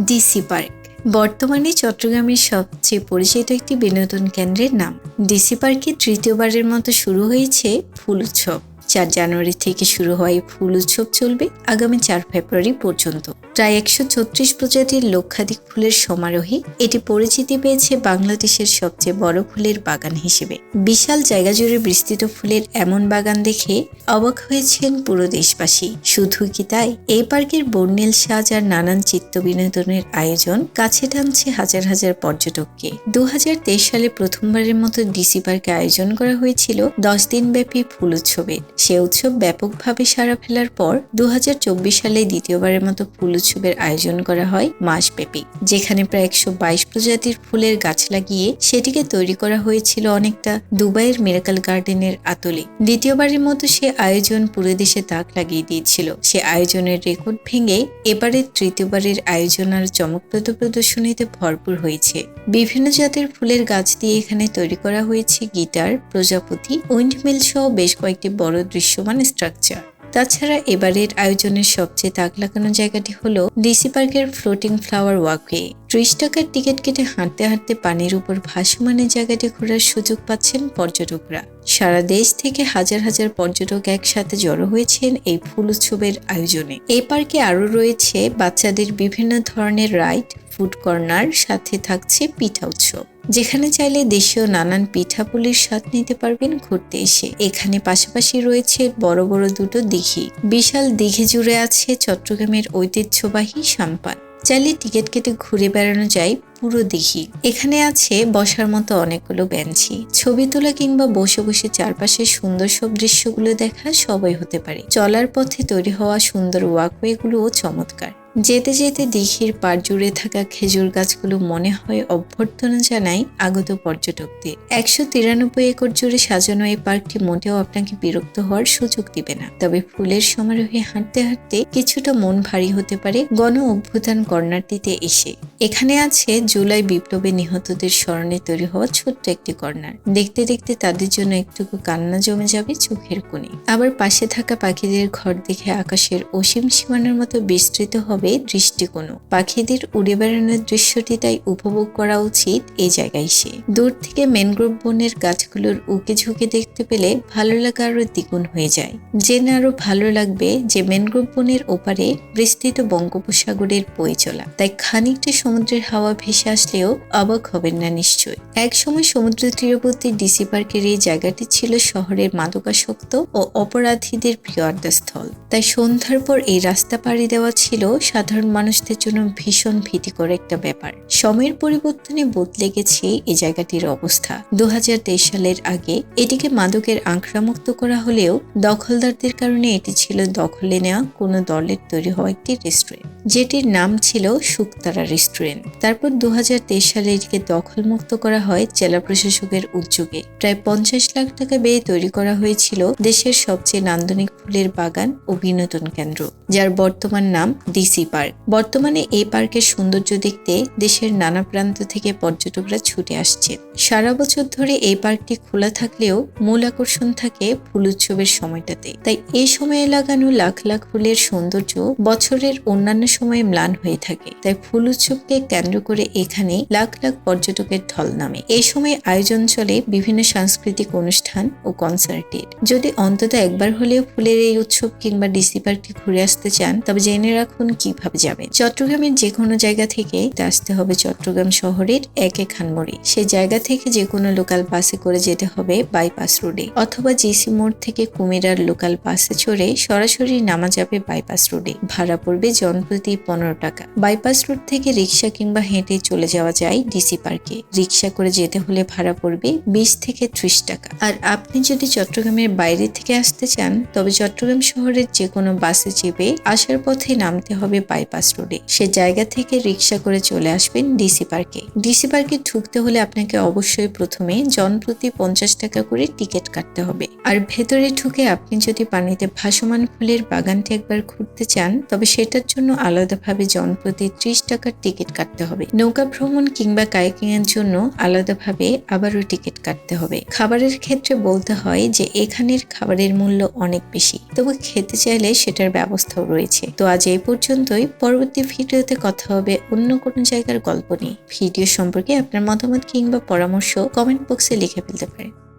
DC park. বর্তমানে চট্টগ্রামের সবচেয়ে পরিচিত একটি বিনোদন কেন্দ্রের নাম। ডিসি পার্কে তৃতীয়বারের মতো শুরু হয়েছে ফুল উৎসব। চার জানুয়ারি থেকে শুরু এই ফুল উৎসব চলবে আগামী চার ফেব্রুয়ারি পর্যন্ত। প্রায় একশো ছত্রিশ প্রজাতির লক্ষাধিক ফুলের সমারোহে এটি পরিচিতি পেয়েছে বাংলাদেশের সবচেয়ে বড় ফুলের বাগান হিসেবে। বিশাল জায়গা জুড়ে বিস্তৃত ফুলের এমন বাগান দেখে অবাক হয়েছেন পুরো দেশবাসী। শুধু কি তাই? এই পার্কের বর্ণিল সাজ আর নানান চিত্ত বিনোদনের আয়োজন কাছে টানছে হাজার হাজার পর্যটককে। দু হাজার তেইশ সালে প্রথমবারের মতো ডিসি পার্কে আয়োজন করা হয়েছিল দশ দিনব্যাপী ফুল উৎসবের। সে উৎসব ব্যাপকভাবে সারা ফেলার পর দু হাজার চব্বিশ সালে দ্বিতীয়বারের মতো ফুল উৎসবের আয়োজন করা হয় মাসব্যাপী, যেখানে প্রায় একশো বাইশ প্রজাতির ফুলের গাছ লাগিয়ে সেটিকে তৈরি করা হয়েছিল অনেকটা দুবাইয়ের মেরাকাল গার্ডেনের আতলে। দ্বিতীয়বারের মতো সে আয়োজন পুরো দেশে তাক লাগিয়ে দিয়েছিল। সে আয়োজনের রেকর্ড ভেঙে এবারের তৃতীয়বারের আয়োজন আর চমকপ্রদ প্রদর্শনীতে ভরপুর হয়েছে। বিভিন্ন জাতের ফুলের গাছ দিয়ে এখানে তৈরি করা হয়েছে গিটার, প্রজাপতি, উইন্ডমিল সহ বেশ কয়েকটি বড় দৃশ্যমান স্ট্রাকচার তাছাড়া এবারের আয়োজনের সবচেয়ে তাক লাগানো জায়গাটি হলো ডিসি পার্কের ফ্লোটিং ফ্লাওয়ার ওয়াকওয়ে ত্রিশ টাকার টিকিট কেটে হাঁটতে হাঁটতে পানির উপর ভাসমান এই জায়গাটি ঘোরার সুযোগ পাচ্ছেন পর্যটকরা। সারা দেশ থেকে হাজার হাজার পর্যটক একসাথে জড়ো হয়েছেন এই ফুল উৎসবের আয়োজনে। এই পার্কে আরও রয়েছে বাচ্চাদের বিভিন্ন ধরনের রাইড ফুড কর্নার সাথে থাকছে পিঠা উৎসব। যেখানে চাইলে দেশীয় নানান পিঠাপুলির স্বাদ নিতে পারবেন ঘুরতে এসে। এখানে পাশাপাশি রয়েছে বড় বড় দুটো দিঘি। বিশাল দিঘি জুড়ে আছে চট্টগ্রামের ঐতিহ্যবাহী সাম্পান চাইলে টিকিট কেটে ঘুরে বেড়ানো যায় পুরো দিঘি। এখানে আছে বসার মতো অনেকগুলো বেঞ্চি ছবি তোলা কিংবা বসে বসে চারপাশের সুন্দর সব দৃশ্যগুলো দেখা সবাই হতে পারে। চলার পথে তৈরি হওয়া সুন্দর ওয়াকওয়েগুলোও চমৎকার। যেতে যেতে দিঘির পার জুড়ে থাকা খেজুর গাছগুলো মনে হয় অভ্যর্থনা জানায় আগত পর্যটকদের। একশো তিরানব্বই একর জুড়ে সাজানো এই পার্কটি মোটেও আপনাকে বিরক্ত হওয়ার সুযোগ দিবে না। তবে ফুলের সমারোহে হাঁটতে হাঁটতে কিছুটা মন ভারী হতে পারে গণ অভ্যুত্থান কর্নারটিতে এসে। এখানে আছে জুলাই বিপ্লবে নিহতদের স্মরণে তৈরি হওয়া ছোট্ট একটি কর্নার। দেখতে দেখতে তাদের জন্য একটুকু কান্না জমে যাবে চোখের কোণে। আবার পাশে থাকা পাখিদের ঘর দেখে আকাশের অসীম সীমানার মতো বিস্তৃত হবে দৃষ্টিকোণ পাখিদের উড়ে বেড়ানোর দৃশ্যটি তাই উপভোগ করা উচিত এই জায়গায় এসে। দূর থেকে ম্যানগ্রোভ বনের গাছগুলোর উকে ঝুঁকে দেখতে পেলে ভালো লাগা আরও দ্বিগুণ হয়ে যায়। জেনে আরও ভালো লাগবে যে ম্যানগ্রোভ বনের ওপারে বিস্তৃত বঙ্গোপসাগরের বই চলা। তাই খানিকটা সমুদ্রের হাওয়া ভেসে আসলেও অবাক হবেন না নিশ্চয় এক সময় সমুদ্র তীরবর্তী ডিসি পার্কের এই জায়গাটি ছিল শহরের মাদকাসক্ত ও অপরাধীদের প্রিয় আড্ডাস্থল। তাই সন্ধ্যার পর এই রাস্তা পাড়ি দেওয়া ছিল সাধারণ মানুষদের জন্য ভীষণ ভীতিকর একটা ব্যাপার। সময়ের পরিবর্তনে বদলে গেছে এই জায়গাটির অবস্থা। দু হাজার তেইশ সালের আগে এটিকে মাদকের আঁকড়ামুক্ত করা হলেও দখলদারদের কারণে এটি ছিল দখলে নেওয়া কোনো দলের তৈরি হওয়া একটি রেস্টুরেন্ট, যেটির নাম ছিল শুকতারা রেস্টুরেন্ট। তারপর দু হাজার তেইশ সালে এটিকে দখলমুক্ত করা হয় জেলা প্রশাসকের উদ্যোগে। প্রায় পঞ্চাশ লাখ টাকা ব্যয়ে তৈরি করা হয়েছিল দেশের সবচেয়ে নান্দনিক ফুলের বাগান ও বিনোদন কেন্দ্র, যার বর্তমান নাম ডিসি পার্ক। বর্তমানে এই পার্কের সৌন্দর্য দেখতে দেশের নানা প্রান্ত থেকে পর্যটকরা ছুটে আসছেন সারা বছর ধরে এই পার্কটি খোলা থাকলেও মূল আকর্ষণ থাকে ফুল উৎসবের সময়টাতে। তাই এই সময়ে লাগানো লাখ লাখ ফুলের সৌন্দর্য বছরের অন্যান্য সময়ে ম্লান হয়ে থাকে। তাই ফুল উৎসবকে কেন্দ্র করে এখানে লাখ লাখ পর্যটকের ঢল নামে। এই সময় আয়োজন চলে বিভিন্ন সাংস্কৃতিক অনুষ্ঠান ও কনসার্টের। যদি অন্তত একবার হলেও ফুলের এই উৎসব কিংবা ডিসি পার্কটি ঘুরে আসতে চান, তবে জেনে রাখুন কীভাবে যাবেন। চট্টগ্রামের যে কোনো জায়গা থেকে আসতে হবে চট্টগ্রাম শহরের এক এক খানমোড়ে। সেই জায়গা থেকে যে কোনো লোকাল বাসে করে যেতে হবে বাইপাস রোডে অথবা জিসি মোড় থেকে কুমিরার লোকাল বাসে চড়ে সরাসরি নামা যাবে বাইপাস রোডে। ভাড়া পড়বে জনপ্রতি পনেরো টাকা। বাইপাস রোড থেকে রিক্সা কিংবা হেঁটে চলে যাওয়া যায় ডিসি পার্কে রিক্সা করে যেতে হলে ভাড়া পড়বে বিশ থেকে ত্রিশ টাকা। আর আপনি যদি চট্টগ্রামের বাইরে থেকে আসতে চান, তবে চট্টগ্রাম শহরের যে কোনো বাসে চেপে আসার পথে নামতে হবে বাইপাস রোডে সে জায়গা থেকে রিক্সা করে চলে আসবেন ডিসি পার্কে ডিসি পার্কে ঢুকতে হলে আপনাকে অবশ্যই প্রথমে জনপ্রতি পঞ্চাশ টাকা করে টিকিট কাটতে হবে। আর ভেতরে ঢুকে আপনি যদি পানিতে ভাসমান ফুলের বাগানটি একবার ঘুরতে চান, তবে সেটার জন্য আলাদাভাবে জনপ্রতি ত্রিশ টাকার টিকিট কাটতে হবে। নৌকা ভ্রমণ কিংবা কায়াকিং এর জন্য আলাদাভাবে আবারও টিকিট কাটতে হবে। খাবারের ক্ষেত্রে বলতে হয় যে এখানের খাবারের মূল্য অনেক বেশি। তবু খেতে চাইলে সেটার ব্যবস্থাও রয়েছে। তো আজ এই পর্যন্তই। পরবর্তী ভিডিওতে কথা হবে অন্য কোনো জায়গার গল্প নিয়ে। ভিডিও সম্পর্কে আপনার মতামত কিংবা পরামর্শ কমেন্ট বক্সে লিখে ফেলতে পারেন।